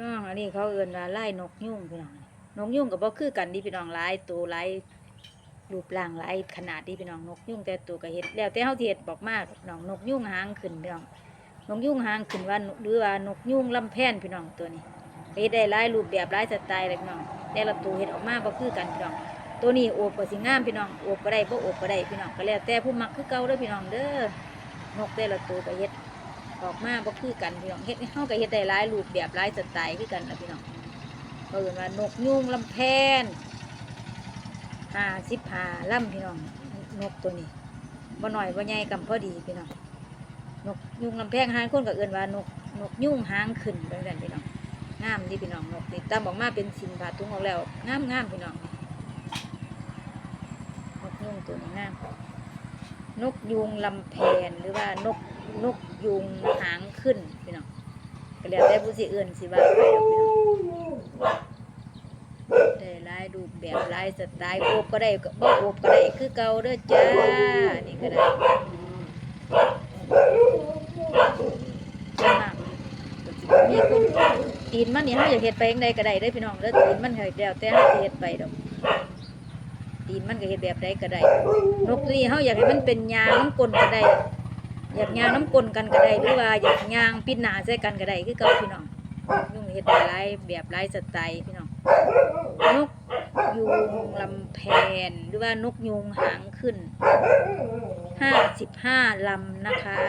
น้องอันนี้เขาเอิ้นว่าไล่นกยุ่งพี่น้องนกยุ่งกับบ่คือกันดิพี่น้องหลายตัวหลายรูปร่างหลายขนาดดิพี่น้องนกยุ่งแต่ตัวก็เฮ็ดแล้วแต่เฮาเฮ็ดบอกมากน้องนกยุ่งหางขึ้นพี่น้องนกยุ่งหางขึ้นว่าหรือว่านกยุ่งลำแพนพี่น้องตัวนี้เฮ็ดได้หลายรูปแบบหลายสไตล์เลยพี่น้องแต่ละตัวเฮ็ดออกมาบ่คือกันพี่น้องตัวนี้โอบก็สิงามพี่น้องโอบก็ได้บ่โอบก็ได้พี่น้องก็แล้วแต่ผู้มักคือเก่าเด้อพี่น้องเด้อนกแต่ละตัวก็เฮ็ด ออกมาบ่คือกันพี่น้องเฮ็ดเฮาก็เฮ็ดได้หลายรูปแบบหลายสไตล์คือกันนะพี่น้องเอิ้นว่านกยุงลำแพน55ลำพี่น้องนกตัวนี้บ่น้อยบ่ใหญ่กำพอดีพี่น้องนกยุงลำแพงหางคนก็เอิ้นว่านกนกยุงหางขึ้นเหมือนกันพี่น้องงามดีพี่น้องนกนี่ตามออกมาเป็นสินผาตุงออกแล้วงามงามพี่น้องนกยุงตัวนี้งาม นกยุงลำแพนหรือว่านกนกยุงหางขึ้นพี่น้องก็แล้วแต่ผู้สิเอื่นสิว่าไปดอกพี่น้องได้ลายรูแบบลายสไตล์โอบก็ได้บ่โอบก็ได้คือเก่าเด้อจ้านี่ก็ได้มีคนตีนมันนี่เฮาอยากเฮ็ดไปจังใดก็ได้เด้อพี่น้องเด้อตีนมันเฮ็ดแล้วแต่เฮาสิเฮ็ดไปดอก ตีนมันก็เฮ็ดแบบใดก็ได้นกนี่เฮาอยากให้มันเป็นยางน้ำกลนก็ได้อยากยางน้ำกลนกันก็ได้หรือว่าอยากยางปิดหนาใส่กันก็ได้คือเก่าพี่น้องยุ่งเฮ็ดได้หลายแบบหลายสไตล์พี่น้องนกยูงลำแพนหรือว่านกยูงหางขึ้นห้าสิบห้าลำนะคะ